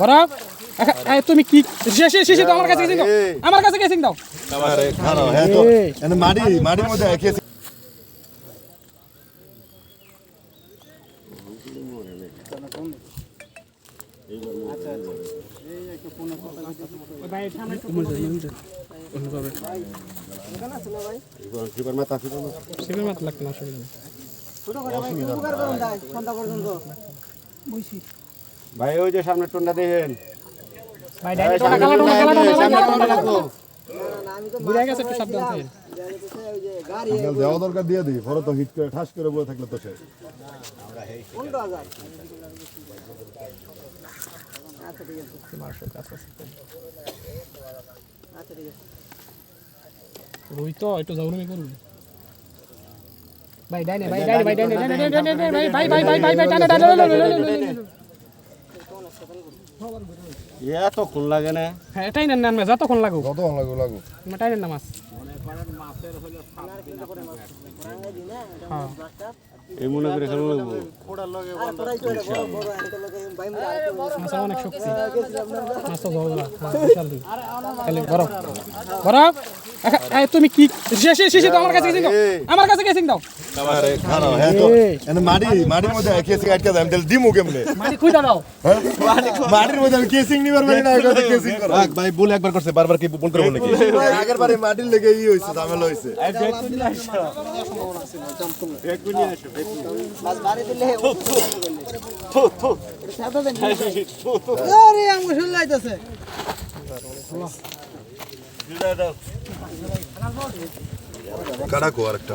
বরফ এ- এ, তুমি কি শেষে শেষে দাও আমার কাছে দাও। আমার কাছে কেসিং দাও। আরে খারাপ হ্যাঁ তো। এনে মধ্যে লাগতো না অসুবিধা। ভাই ওই যে সামনে টন্ডা দেখেন ভাই ডাইরেক্ট টোনা কালা টোনা কালা টোনা সামনে টোনা লাগতো বুঝা গেছে একটু সাবধান থাকেন সিগন্যাল দেওয়া দরকার দিয়ে দিই পরে তো হিট করে ঠাস করে বলে থাকলে তো শেষ রুই তো একটু জাউরমি করবি ভাই ডাইনে ভাই ডাইনে ভাই ডাইনে ডাইনে ডাইনে ডাইনে ভাই ভাই ভাই ভাই ভাই ভাই ডাইনে ডাইনে ডাইনে এত খুন লাগে না। হ্যাঁ এটাই নেন নেন যতক্ষণ লাগু কত লাগু লাগু এটাই নেন মাছ। এই মনে করে খেলো লাগবো? মাছ অনেক শক্তি। মাছ তো জল হ্যাঁ তুমি কি শেষে শেষে দাও আমার কাছে কেসিং দাও। আমার কাছে কেসিং দাও। আরে খারাপ হ্যাঁ তো। এনে মাটি মাটির মধ্যে একেছি আটকে আমি তাহলে দিমু কেমনে? মাটি খুঁজা দাও। হ্যাঁ? মাটির মধ্যে আমি কেসিং নিবার পারি না এখন কেসিং করো। ভাই ভুল একবার করছে বারবার কি ভুল করব নাকি? আগের বারে মাটির লেগে ই হইছে ঝামেলা হইছে। আরে আমার শুনলে আইতাছে কাড়া কো আরেকটা